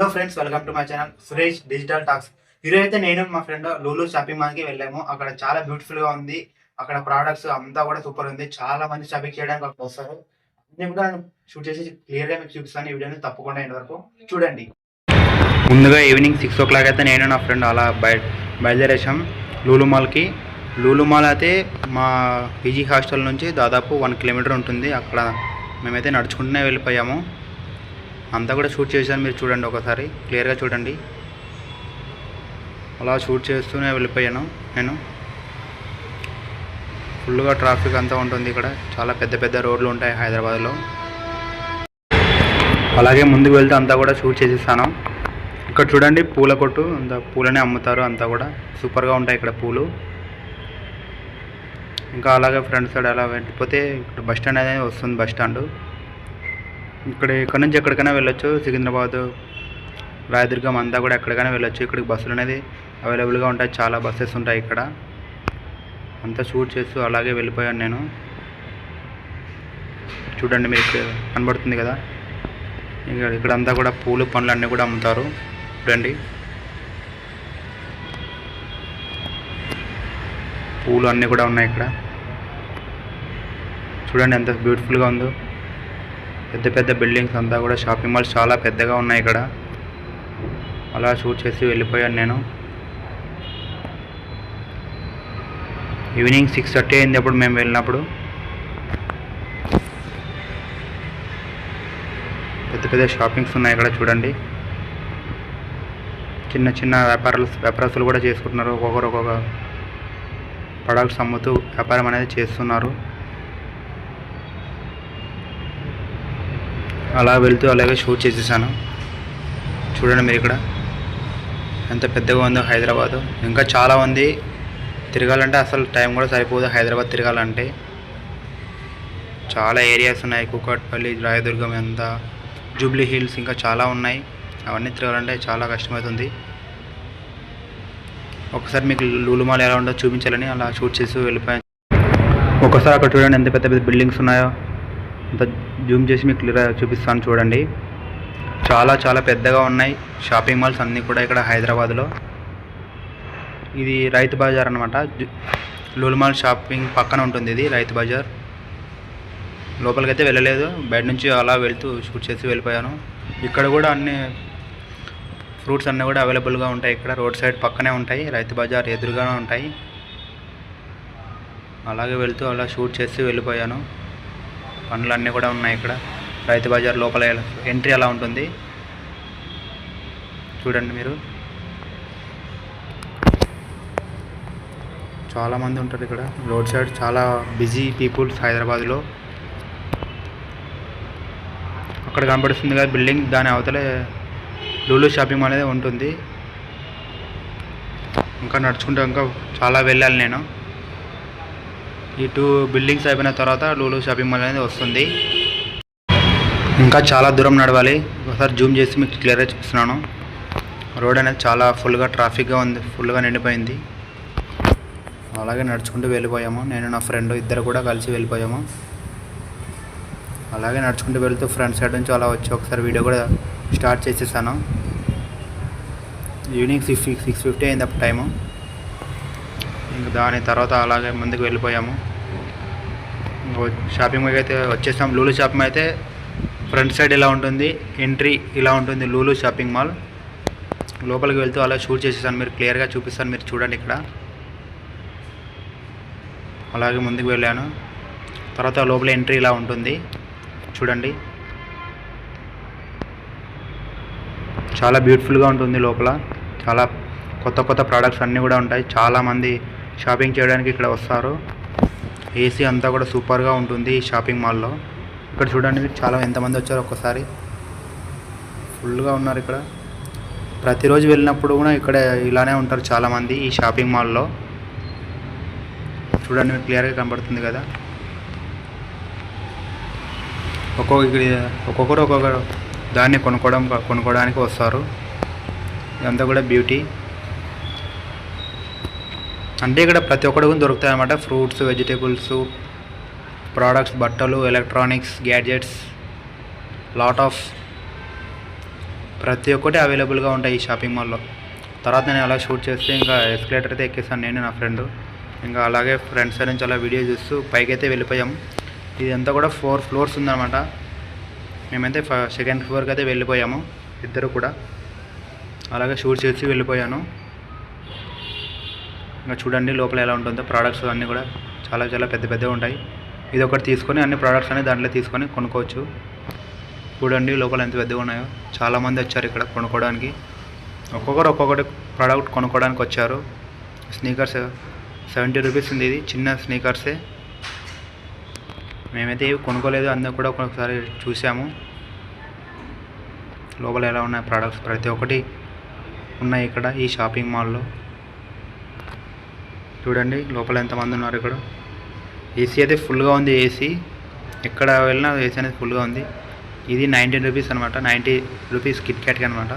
Hello friends welcome to my channel Suresh digital talks ఈరోజైతే అయితే నేను మా ఫ్రెండ్ లూలు షాపింగ్ మాల్కి వెళ్ళాము. అక్కడ చాలా బ్యూటిఫుల్గా ఉంది. అక్కడ ప్రోడక్ట్స్ అంతా కూడా సూపర్ ఉంది. చాలా మంది షాపింగ్ చేయడానికి అక్కడ వస్తారు. నేను కూడా షూట్ చేసి క్లియర్గా మీకు చూపిస్తాను. ఈ వీడియోని తప్పకుండా ఇంటి వరకు చూడండి. ముందుగా ఈవినింగ్ సిక్స్ ఓ క్లాక్ అయితే నేను నా ఫ్రెండ్ అలా బయ బయలుదేరేసాం లూలు మాల్కి. లూలు మాల్ అయితే మా పీజీ హాస్టల్ నుంచి దాదాపు వన్ కిలోమీటర్ ఉంటుంది. అక్కడ మేమైతే నడుచుకుంటూనే వెళ్ళిపోయాము. అంతా కూడా షూట్ చేశాను మీరు చూడండి ఒకసారి క్లియర్గా చూడండి. అలా షూట్ చేస్తూనే వెళ్ళిపోయాను నేను. ఫుల్గా ట్రాఫిక్ అంతా ఉంటుంది ఇక్కడ. చాలా పెద్ద పెద్ద రోడ్లు ఉంటాయి హైదరాబాద్లో. అలాగే ముందుకు వెళ్తే అంతా కూడా షూట్ చేసేస్తాను. ఇక్కడ చూడండి పూల కొట్టు అంత పూలనే అమ్ముతారు అంతా కూడా. సూపర్గా ఉంటాయి ఇక్కడ పూలు. ఇంకా అలాగే ఫ్రంట్ సైడ్ అలా వెళ్ళిపోతే ఇక్కడ బస్ స్టాండ్ అనేది వస్తుంది బస్ స్టాండ్. ఇక్కడ ఇక్కడ నుంచి ఎక్కడికైనా వెళ్ళొచ్చు. సికింద్రాబాద్ రాయదుర్గం అంతా కూడా ఎక్కడికైనా వెళ్ళొచ్చు. ఇక్కడికి బస్సులు అనేది అవైలబుల్గా ఉంటాయి. చాలా బస్సెస్ ఉంటాయి ఇక్కడ. అంతా షూట్ చేస్తూ అలాగే వెళ్ళిపోయాను నేను. చూడండి మీకు కనబడుతుంది కదా? ఇక్కడ ఇక్కడ అంతా కూడా పూలు పండ్లు అన్నీ కూడా అమ్ముతారు. చూడండి. పూలు అన్నీ కూడా ఉన్నాయి ఇక్కడ. చూడండి ఎంత బ్యూటిఫుల్గా ఉందో. పెద్ద పెద్ద బిల్డింగ్స్ అంతా కూడా షాపింగ్ మాల్స్ చాలా పెద్దగా ఉన్నాయి ఇక్కడ. అలా షూట్ చేసి వెళ్ళిపోయాను నేను. ఈవినింగ్ సిక్స్ థర్టీ అయింది అప్పుడు మేము వెళ్ళినప్పుడు. పెద్ద పెద్ద షాపింగ్స్ ఉన్నాయి ఇక్కడ చూడండి. చిన్న చిన్న వ్యాపారాలు వ్యాపారస్తులు కూడా చేసుకుంటున్నారు. ఒక్కొక్కరు ఒక్కొక్క ప్రొడక్ట్స్ అమ్ముతూ వ్యాపారం అనేది చేస్తున్నారు. అలా వెళ్తూ అలాగే షూట్ చేసేసాను. చూడండి మీరు ఇక్కడ. ఎంత పెద్దగా ఉందో హైదరాబాద్. ఇంకా చాలా ఉంది తిరగాలంటే అసలు టైం కూడా సరిపోదు హైదరాబాద్ తిరగాలంటే. చాలా ఏరియాస్ ఉన్నాయి. కూకట్పల్లి రాయదుర్గం ఎంత జూబ్లీ హిల్స్ ఇంకా చాలా ఉన్నాయి. అవన్నీ తిరగాలంటే చాలా కష్టమవుతుంది. ఒకసారి మీకు లూలుమాల్ ఎలా ఉందో చూపించాలని అలా షూట్ చేసి వెళ్ళిపోయాను. ఒకసారి అక్కడ చూడండి ఎంత పెద్ద పెద్ద బిల్డింగ్స్ ఉన్నాయో. అంత జూమ్ చేసి మీకు క్లియర్గా చూపిస్తాను చూడండి. చాలా చాలా పెద్దగా ఉన్నాయి. షాపింగ్ మాల్స్ అన్నీ కూడా ఇక్కడ హైదరాబాద్లో. ఇది రైతు బజార్ అనమాట లూల్మాల్ షాపింగ్ పక్కన ఉంటుంది ఇది రైతు బజార్. లోపలికైతే వెళ్ళలేదు. బయట నుంచి అలా వెళ్తూ షూట్ చేసి వెళ్ళిపోయాను. ఇక్కడ కూడా అన్ని ఫ్రూట్స్ అన్నీ కూడా అవైలబుల్గా ఉంటాయి ఇక్కడ. రోడ్ సైడ్ పక్కనే ఉంటాయి. రైతు బజార్ ఎదురుగానే ఉంటాయి. అలాగే వెళ్తూ అలా షూట్ చేసి వెళ్ళిపోయాను. పనులన్నీ కూడా ఉన్నాయి ఇక్కడ. రైతు బజార్ లోపల ఎంట్రీ అలా ఉంటుంది. చూడండి మీరు. చాలామంది ఉంటారు ఇక్కడ. రోడ్ సైడ్ చాలా బిజీ పీపుల్స్ హైదరాబాద్లో. అక్కడ కనబడుతుంది కదా బిల్డింగ్. దాని అవతలే లూలు షాపింగ్ మాల్ అనేది ఉంటుంది. ఇంకా నడుచుకుంటూ ఇంకా చాలా వెళ్ళాలి నేను. ఈ టూ బిల్డింగ్స్ అయిపోయిన తర్వాత లూలు షాపింగ్ మాల్ అనేది వస్తుంది. ఇంకా చాలా దూరం నడవాలి. ఒకసారి జూమ్ చేసి మీకు క్లియర్గా చూపిస్తున్నాను. రోడ్ అనేది చాలా ఫుల్గా ట్రాఫిక్గా ఉంది. ఫుల్గా నిండిపోయింది. అలాగే నడుచుకుంటూ వెళ్ళిపోయాము. నేను నా ఫ్రెండ్ ఇద్దరు కూడా కలిసి వెళ్ళిపోయాము. అలాగే నడుచుకుంటూ వెళ్తూ ఫ్రంట్ సైడ్ నుంచి అలా వచ్చి ఒకసారి వీడియో కూడా స్టార్ట్ చేసేసాను. ఈవినింగ్ సిక్స్ సిక్స్ ఫిఫ్టీ అయింది అప్పుడు టైము. ఇంకా దాని తర్వాత అలాగే ముందుకు వెళ్ళిపోయాము. షాపింగ్ మాల్ అయితే వచ్చేసాం. లూలు షాపింగ్ అయితే ఫ్రంట్ సైడ్ ఇలా ఉంటుంది ఎంట్రీ ఇలా ఉంటుంది లూలు షాపింగ్ మాల్. లోపలికి వెళ్తూ అలా షూట్ చేసేసాను. మీరు క్లియర్గా చూపిస్తాను మీరు చూడండి ఇక్కడ. అలాగే ముందుకు వెళ్ళాను. తర్వాత లోపల ఎంట్రీ ఇలా ఉంటుంది. చూడండి. చాలా బ్యూటిఫుల్గా ఉంటుంది లోపల. చాలా కొత్త కొత్త ప్రోడక్ట్స్ అన్నీ కూడా ఉంటాయి. చాలామంది షాపింగ్ చేయడానికి ఇక్కడ వస్తారు. ఏసీ అంతా కూడా సూపర్గా ఉంటుంది ఈ షాపింగ్ మాల్లో. ఇక్కడ చూడండి చాలా ఎంతమంది వచ్చారు ఒక్కసారి. ఫుల్గా ఉన్నారు ఇక్కడ. ప్రతిరోజు వెళ్ళినప్పుడు కూడా ఇక్కడ ఇలానే ఉంటారు చాలామంది ఈ షాపింగ్ మాల్లో. చూడండి మీకు క్లియర్గా కనబడుతుంది కదా. ఒక్కొక్క ఇక్కడ ఒక్కొక్కరు ఒక్కొక్క దాన్ని కొనుక్కోవడం కొనుక్కోవడానికి వస్తారు. ఇదంతా కూడా బ్యూటీ. అంటే ఇక్కడ ప్రతి ఒక్కటి కూడా దొరుకుతాయి అన్నమాట ఫ్రూట్స్ వెజిటేబుల్స్ ప్రోడక్ట్స్ బట్టలు ఎలక్ట్రానిక్స్ గ్యాడ్జెట్స్ లాట్ ఆఫ్ ప్రతి ఒక్కటి అవైలబుల్గా ఉంటాయి ఈ షాపింగ్ మాల్లో. తర్వాత నేను అలా షూట్ చేస్తే ఇంకా ఎస్కలేటర్ అయితే ఎక్కేసాను నేను నా ఫ్రెండ్. ఇంకా అలాగే ఫ్రెండ్స్ నుంచి అలా వీడియో చూస్తూ పైకి అయితే వెళ్ళిపోయాం. ఇది అంతా కూడా ఫోర్ ఫ్లోర్స్ ఉందన్నమాట. మేమైతే ఫ సెకండ్ ఫ్లోర్కి అయితే వెళ్ళిపోయాము ఇద్దరు కూడా. అలాగే షూట్ చేసి వెళ్ళిపోయాను. ఇంకా చూడండి లోపల ఎలా ఉంటుందో. ప్రోడక్ట్స్ అన్నీ కూడా చాలా చాలా పెద్ద పెద్దవి ఉంటాయి. ఇది ఒకటి తీసుకొని అన్ని ప్రోడక్ట్స్ అన్ని దాంట్లో తీసుకొని కొనుక్కోవచ్చు. చూడండి లోపల ఎంత పెద్దగా ఉన్నాయో. చాలామంది వచ్చారు ఇక్కడ కొనుక్కోవడానికి. ఒక్కొక్కరు ఒక్కొక్కటి ప్రోడక్ట్ కొనుక్కోవడానికి వచ్చారు. స్నీకర్స్ సెవెంటీ రూపీస్ ఉంది ఇది. చిన్న స్నీకర్సే మేమైతే ఏవి కొనుక్కోలేదు. అందరూ కూడా ఒకసారి చూసాము. లోపల ఎలా ఉన్నాయి ప్రోడక్ట్స్ ప్రతి ఒక్కటి ఉన్నాయి ఇక్కడ ఈ షాపింగ్ మాల్లో చూడండి లోపల ఎంతమంది ఉన్నారు ఇక్కడ. ఏసీ అయితే ఫుల్గా ఉంది ఏసీ ఎక్కడ వెళ్ళినా ఏసీ అనేది ఫుల్గా ఉంది. ఇది నైంటీన్ రూపీస్ అనమాట నైంటీ రూపీస్ కిట్ క్యాట్కి అనమాట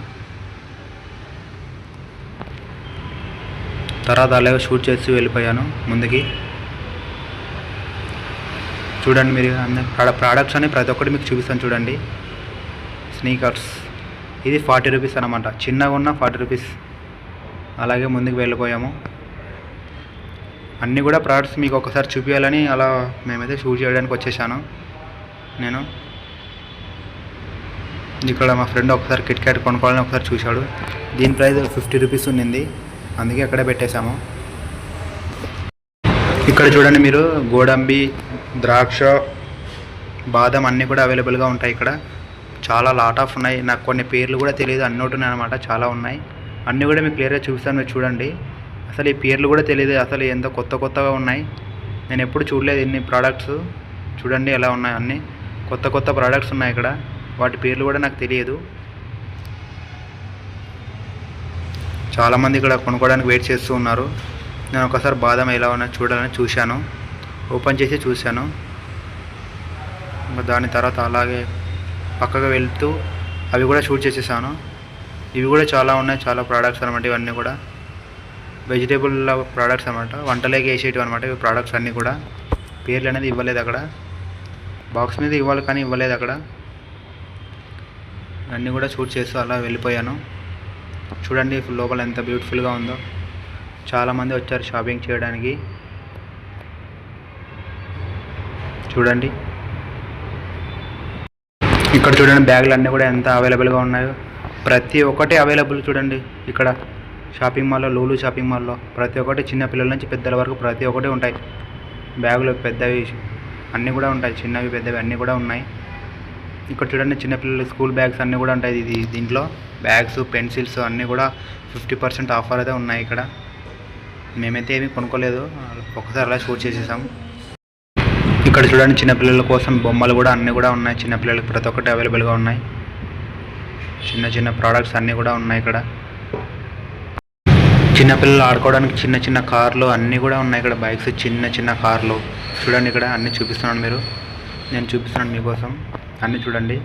తర్వాత అలాగే షూట్ చేసి వెళ్ళిపోయాను ముందుకి. చూడండి మీరు అన్ని ప్రోడక్ట్స్ అని ప్రతి ఒక్కటి మీకు చూపిస్తాను చూడండి. స్నీకర్స్ ఇది ఫార్టీ రూపీస్ అనమాట చిన్నగా ఉన్న ఫార్టీ రూపీస్ అలాగే ముందుకు వెళ్ళిపోయాము. అన్నీ కూడా ప్రోడక్ట్స్ మీకు ఒకసారి చూపించాలని అలా మేమైతే షూట్ చేయడానికి వచ్చేసాను. నేను ఇక్కడ మా ఫ్రెండ్ ఒకసారి కిట్ క్యాట్ కొనుక్కోవాలని ఒకసారి చూశాడు. దీని ప్రైస్ ఫిఫ్టీ రూపీస్ ఉండింది అందుకే అక్కడే పెట్టేశాము. ఇక్కడ చూడండి మీరు గోడంబి ద్రాక్ష బాదం అన్నీ కూడా అవైలబుల్గా ఉంటాయి ఇక్కడ. చాలా లాట్ ఆఫ్ ఉన్నాయి. నాకు కొన్ని పేర్లు కూడా తెలియదు. అన్నోటున్నాయి ఒకటి అనమాట చాలా ఉన్నాయి. అన్నీ కూడా మీకు క్లియర్గా చూపిస్తాను. మీరు చూడండి. అసలు ఈ పేర్లు కూడా తెలియదు అసలు ఎంత కొత్త కొత్తగా ఉన్నాయి. నేను ఎప్పుడు చూడలేదు ఇన్ని ప్రోడక్ట్స్ చూడండి ఎలా ఉన్నాయి అన్నీ. కొత్త కొత్త ప్రోడక్ట్స్ ఉన్నాయి ఇక్కడ. వాటి పేర్లు కూడా నాకు తెలియదు. చాలామంది ఇక్కడ కొనుక్కోవడానికి వెయిట్ చేస్తూ ఉన్నారు. నేను ఒకసారి బాదం ఎలా ఉన్నాయో చూడాలని చూశాను. ఓపెన్ చేసి చూశాను. ఇంకా దాని తర్వాత అలాగే పక్కకు వెళ్తూ అవి కూడా షూట్ చేసేసాను. ఇవి కూడా చాలా ఉన్నాయి. చాలా ప్రోడక్ట్స్ అనమాట ఇవన్నీ కూడా. వెజిటేబుల్ ప్రోడక్ట్స్ అనమాట వంటలోకి వేసేటివి అనమాట ఇవి ప్రోడక్ట్స్ అన్నీ కూడా. పేర్లు అనేది ఇవ్వలేదు అక్కడ. బాక్స్ మీద ఇవ్వాలి కానీ ఇవ్వలేదు అక్కడ. అన్నీ కూడా షూట్ చేస్తూ అలా వెళ్ళిపోయాను. చూడండి లోపల ఎంత బ్యూటిఫుల్గా ఉందో. చాలామంది వచ్చారు షాపింగ్ చేయడానికి. చూడండి. ఇక్కడ చూడండి బ్యాగులు అన్నీ కూడా ఎంత అవైలబుల్గా ఉన్నాయో. ప్రతి ఒక్కటి అవైలబుల్ చూడండి. ఇక్కడ షాపింగ్ మాల్లో లూలు షాపింగ్ మాల్లో ప్రతి ఒక్కటి చిన్నపిల్లల నుంచి పెద్దల వరకు ప్రతి ఒక్కటి ఉంటాయి. బ్యాగులు పెద్దవి అన్నీ కూడా ఉంటాయి. చిన్నవి పెద్దవి అన్నీ కూడా ఉన్నాయి. ఇక్కడ చూడండి చిన్నపిల్లల స్కూల్ బ్యాగ్స్ అన్నీ కూడా ఉంటాయి. ఇది దీంట్లో బ్యాగ్స్ పెన్సిల్స్ అన్నీ కూడా ఫిఫ్టీ పర్సెంట్ ఆఫర్ అయితే ఉన్నాయి ఇక్కడ. మేమైతే ఏమీ కొనుక్కోలేదు. ఒకసారి అలా షూట్ చేసేసాం. ఇక్కడ చూడండి చిన్నపిల్లల కోసం బొమ్మలు కూడా అన్నీ కూడా ఉన్నాయి. చిన్నపిల్లలకి ప్రతి ఒక్కటి అవైలబుల్గా ఉన్నాయి. చిన్న చిన్న ప్రోడక్ట్స్ అన్నీ కూడా ఉన్నాయి ఇక్కడ. చిన్నపిల్లలు ఆడుకోవడానికి చిన్న చిన్న కార్లు అన్నీ కూడా ఉన్నాయి ఇక్కడ బైక్స్ చిన్న చిన్న కార్లు. చూడండి ఇక్కడ అన్నీ చూపిస్తున్నాను మీరు. నేను చూపిస్తున్నాను మీకోసం. అన్నీ చూడండి.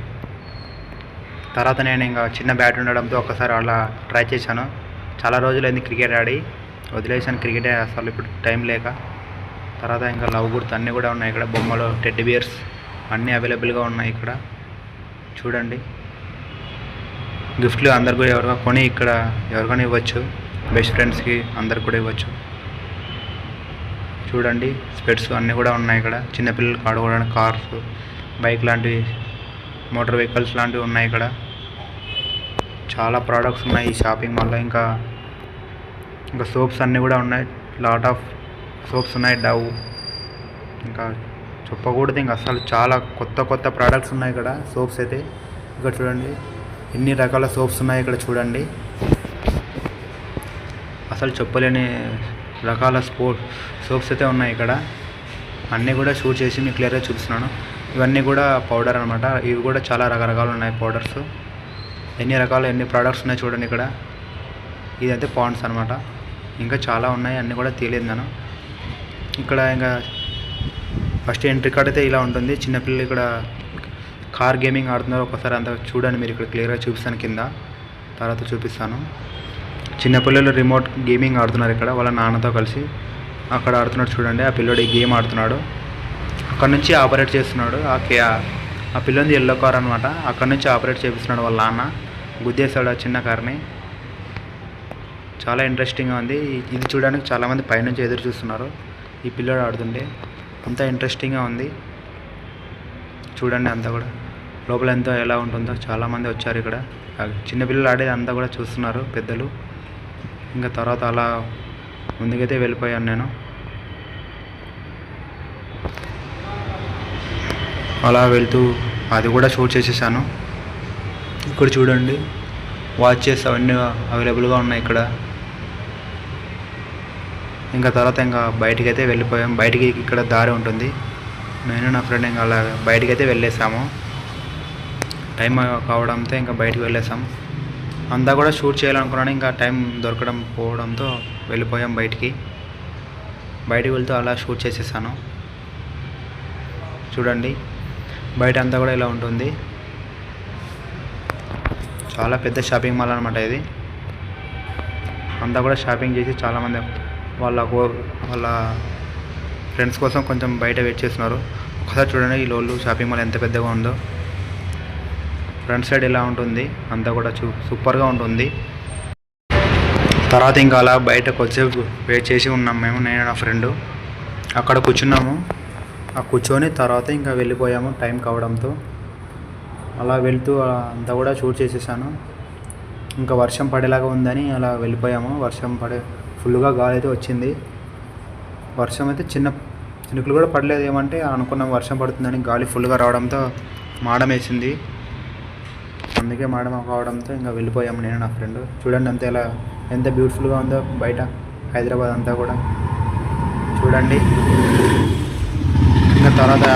తర్వాత నేను ఇంకా చిన్న బ్యాట్ ఉండడంతో ఒకసారి అలా ట్రై చేశాను. చాలా రోజులైంది క్రికెట్ ఆడి. వదిలేసాను క్రికెట్ అసలు ఇప్పుడు టైం లేక. తర్వాత ఇంకా లవ్ గుర్తు అన్నీ కూడా ఉన్నాయి ఇక్కడ బొమ్మలు టెడ్ బియర్స్ అన్నీ అవైలబుల్గా ఉన్నాయి ఇక్కడ. చూడండి. గిఫ్ట్లు అందరు కూడా ఎవరికైనా కొని ఇక్కడ ఎవరికైనా ఇవ్వచ్చు. బెస్ట్ ఫ్రెండ్స్కి అందరు కూడా ఇవ్వచ్చు. చూడండి స్పెట్స్ అన్నీ కూడా ఉన్నాయి ఇక్కడ. చిన్నపిల్లలకి ఆడుకోవడానికి కార్స్ బైక్ లాంటివి మోటార్ వెహికల్స్ లాంటివి ఉన్నాయి ఇక్కడ. చాలా ప్రోడక్ట్స్ ఉన్నాయి ఈ షాపింగ్ మాల్లో. ఇంకా ఇంకా సోప్స్ అన్నీ కూడా ఉన్నాయి. లాట్ ఆఫ్ సోప్స్ ఉన్నాయి. డవ్ ఇంకా చెప్పకూడదు. ఇంకా అసలు చాలా కొత్త కొత్త ప్రోడక్ట్స్ ఉన్నాయి ఇక్కడ. సోప్స్ అయితే ఇక్కడ చూడండి. ఎన్ని రకాల సోప్స్ ఉన్నాయి ఇక్కడ చూడండి. అసలు చెప్పలేని రకాల స్పో సోప్స్ అయితే ఉన్నాయి ఇక్కడ. అన్నీ కూడా షూట్ చేసి మీకు క్లియర్గా చూపిస్తున్నాను. ఇవన్నీ కూడా పౌడర్ అనమాట ఇవి కూడా చాలా రకరకాలు ఉన్నాయి పౌడర్స్. ఎన్ని రకాలు ఎన్ని ప్రోడక్ట్స్ ఉన్నాయి చూడండి ఇక్కడ. ఇదైతే పాండ్స్ అనమాట ఇంకా చాలా ఉన్నాయి అన్నీ కూడా తెలియదు నేను. ఇక్కడ ఇంకా ఫస్ట్ ఎంట్రీ కార్డ్ అయితే ఇలా ఉంటుంది. చిన్నపిల్లలు ఇక్కడ కార్ గేమింగ్ ఆడుతున్నారు. ఒకసారి అంత చూడండి మీరు ఇక్కడ క్లియర్గా చూపిస్తాను కింద. తర్వాత చూపిస్తాను. చిన్నపిల్లలు రిమోట్ గేమింగ్ ఆడుతున్నారు ఇక్కడ. వాళ్ళ నాన్నతో కలిసి అక్కడ ఆడుతున్నాడు చూడండి. ఆ పిల్లడు ఈ గేమ్ ఆడుతున్నాడు. అక్కడ నుంచి ఆపరేట్ చేస్తున్నాడు. ఆ కే ఆ పిల్లంది ఎల్లో కార్ అనమాట అక్కడ నుంచి ఆపరేట్ చేపిస్తున్నాడు వాళ్ళ నాన్న. గుద్దేశాడు ఆ చిన్న కార్ని చాలా ఇంట్రెస్టింగ్గా ఉంది. ఇది చూడడానికి చాలామంది పైనుంచి ఎదురు చూస్తున్నారు. ఈ పిల్లడు ఆడుతుంటే అంతా ఇంట్రెస్టింగ్గా ఉంది. చూడండి అంతా కూడా. లోపల ఎంతో ఎలా ఉంటుందో చాలామంది వచ్చారు ఇక్కడ. చిన్నపిల్లలు ఆడేది అంతా కూడా చూస్తున్నారు పెద్దలు. ఇంకా తర్వాత అలా ముందుకైతే వెళ్ళిపోయాను నేను. అలా వెళ్తూ అది కూడా షూట్ చేసేసాను. ఇక్కడ చూడండి వాచెస్ అవన్నీ అవైలబుల్గా ఉన్నాయి ఇక్కడ. ఇంకా తర్వాత ఇంకా బయటికి అయితే వెళ్ళిపోయాం. బయటికి ఇక్కడ దారి ఉంటుంది. నేను నా ఫ్రెండ్ ఇంకా అలా బయటికి అయితే వెళ్ళేసాము. టైం కావడంతో ఇంకా బయటికి వెళ్ళేసాం. అంతా కూడా షూట్ చేయాలనుకున్నాను. ఇంకా టైం దొరకడం పోవడంతో వెళ్ళిపోయాం బయటికి. బయటికి వెళ్తూ అలా షూట్ చేసేసాను. చూడండి బయట అంతా కూడా ఇలా ఉంటుంది. చాలా పెద్ద షాపింగ్ మాల్ అనమాట ఇది. అంతా కూడా షాపింగ్ చేసి చాలామంది వాళ్ళ వాళ్ళ ఫ్రెండ్స్ కోసం కొంచెం బయట వెయిట్ చేస్తున్నారు. ఒకసారి చూడండి ఈ లోళ్ళు షాపింగ్ మాల్ ఎంత పెద్దగా ఉందో. ఫ్రంట్ సైడ్ ఇలా ఉంటుంది అంతా కూడా చూ సూపర్గా ఉంటుంది. తర్వాత ఇంకా అలా బయట కొద్దిసేపు వెయిట్ చేసి ఉన్నాం మేము నేను నా ఫ్రెండ్. అక్కడ కూర్చున్నాము. ఆ కూర్చొని తర్వాత ఇంకా వెళ్ళిపోయాము టైం కావడంతో. అలా వెళ్తూ అంతా కూడా షూట్ చేసేసాను. ఇంకా వర్షం పడేలాగా ఉందని అలా వెళ్ళిపోయాము. వర్షం పడే ఫుల్గా గాలి అయితే వచ్చింది. వర్షం అయితే చిన్న చినుకులు కూడా పడలేదు. ఏమంటే అనుకున్నాం వర్షం పడుతుందని గాలి ఫుల్గా రావడంతో మాడం వేసింది అందుకే మాడం కావడంతో ఇంకా వెళ్ళిపోయాము నేను నా ఫ్రెండ్. చూడండి అంత ఎలా ఎంత బ్యూటిఫుల్గా ఉందో బయట హైదరాబాద్ అంతా కూడా. చూడండి. ఇంకా తర్వాత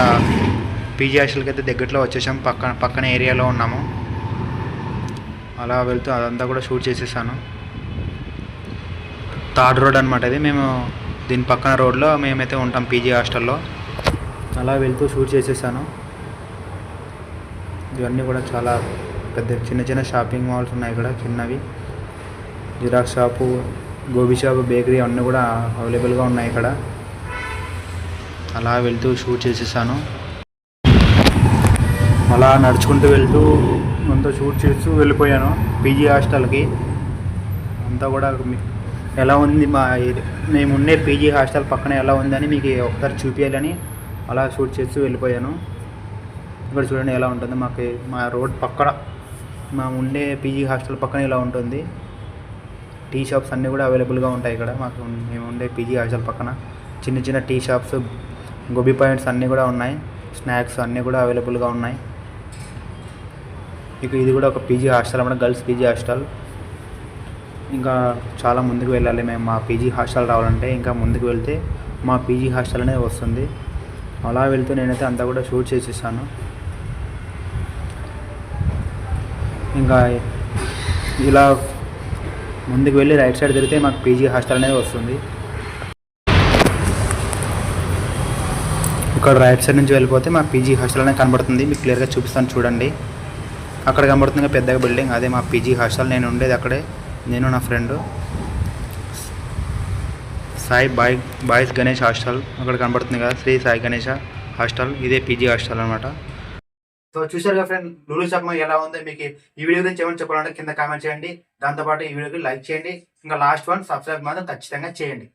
పీజీ హాస్టల్కి అయితే దగ్గరలో వచ్చేసాం. పక్కన పక్కన ఏరియాలో ఉన్నాము. అలా వెళ్తూ అదంతా కూడా షూట్ చేసేసాను. థర్డ్ రోడ్ అనమాట ఇది. మేము దీని పక్కన రోడ్లో మేమైతే ఉంటాం పీజీ హాస్టల్లో. అలా వెళ్తూ షూట్ చేసేసాను. ఇవన్నీ కూడా చాలా పెద్ద చిన్న చిన్న షాపింగ్ మాల్స్ ఉన్నాయి ఇక్కడ చిన్నవి. Xerox shop gobi shop bakery అన్నీ కూడా అవైలబుల్గా ఉన్నాయి ఇక్కడ. అలా వెళ్తూ షూట్ చేసేసాను. అలా నడుచుకుంటూ వెళ్తూ అంతా షూట్ చేస్తూ వెళ్ళిపోయాను పీజీ హాస్టల్కి. అంతా కూడా ఎలా ఉంది మా మేము ఉండే పీజీ హాస్టల్ పక్కన ఎలా ఉందని మీకు ఒకసారి చూపించాలని అలా షూట్ చేస్తూ వెళ్ళిపోయాను. ఇక్కడ చూడండి ఎలా ఉంటుంది మాకు మా రోడ్ పక్కన మేము ఉండే పీజీ హాస్టల్ పక్కన ఇలా ఉంటుంది. టీ షాప్స్ అన్నీ కూడా అవైలబుల్గా ఉంటాయి ఇక్కడ. మాకు మేము ఉండే పీజీ హాస్టల్ పక్కన చిన్న చిన్న టీ షాప్స్ గోబీ పాయింట్స్ అన్నీ కూడా ఉన్నాయి. స్నాక్స్ అన్నీ కూడా అవైలబుల్గా ఉన్నాయి. ఇక ఇది కూడా ఒక పీజీ హాస్టల్ అన్నమాట గర్ల్స్ పీజీ హాస్టల్. ఇంకా చాలా ముందుకు వెళ్ళాలి మేము. మా పీజీ హాస్టల్ రావాలంటే ఇంకా ముందుకు వెళ్తే మా పీజీ హాస్టల్ అనేది వస్తుంది. అలా వెళ్తూ నేనైతే అంతా కూడా షూట్ చేసేసాను. ఇంకా ఇలా ముందుకు వెళ్ళి రైట్ సైడ్ తిరిగితే మాకు పీజీ హాస్టల్ అనేది వస్తుంది. ఇక్కడ రైట్ సైడ్ నుంచి వెళ్ళిపోతే మా పీజీ హాస్టల్ అనేది కనబడుతుంది. మీకు క్లియర్గా చూపిస్తాను చూడండి. అక్కడ కనబడుతుంది పెద్దగా బిల్డింగ్. అదే మా పీజీ హాస్టల్. నేను ఉండేది అక్కడే. నేను నా friend. Sai boy boys Ganesh hostel. అక్కడ కనబడుతుంది కదా శ్రీ సాయి గణేష హాస్టల్. ఇదే పీజీ హాస్టల్ అనమాట సో చూసారుగా కదా ఫ్రెండ్ లూలు చక్మ ఎలా ఉందో మీకు ఈ వీడియో గురించి ఏమైనా చెప్పాలంటే కింద కామెంట్ చేయండి. దాంతోపాటు ఈ వీడియోకి లైక్ చేయండి. ఇంకా లాస్ట్ వన్ సబ్స్క్రైబ్ మాత్రం ఖచ్చితంగా చేయండి.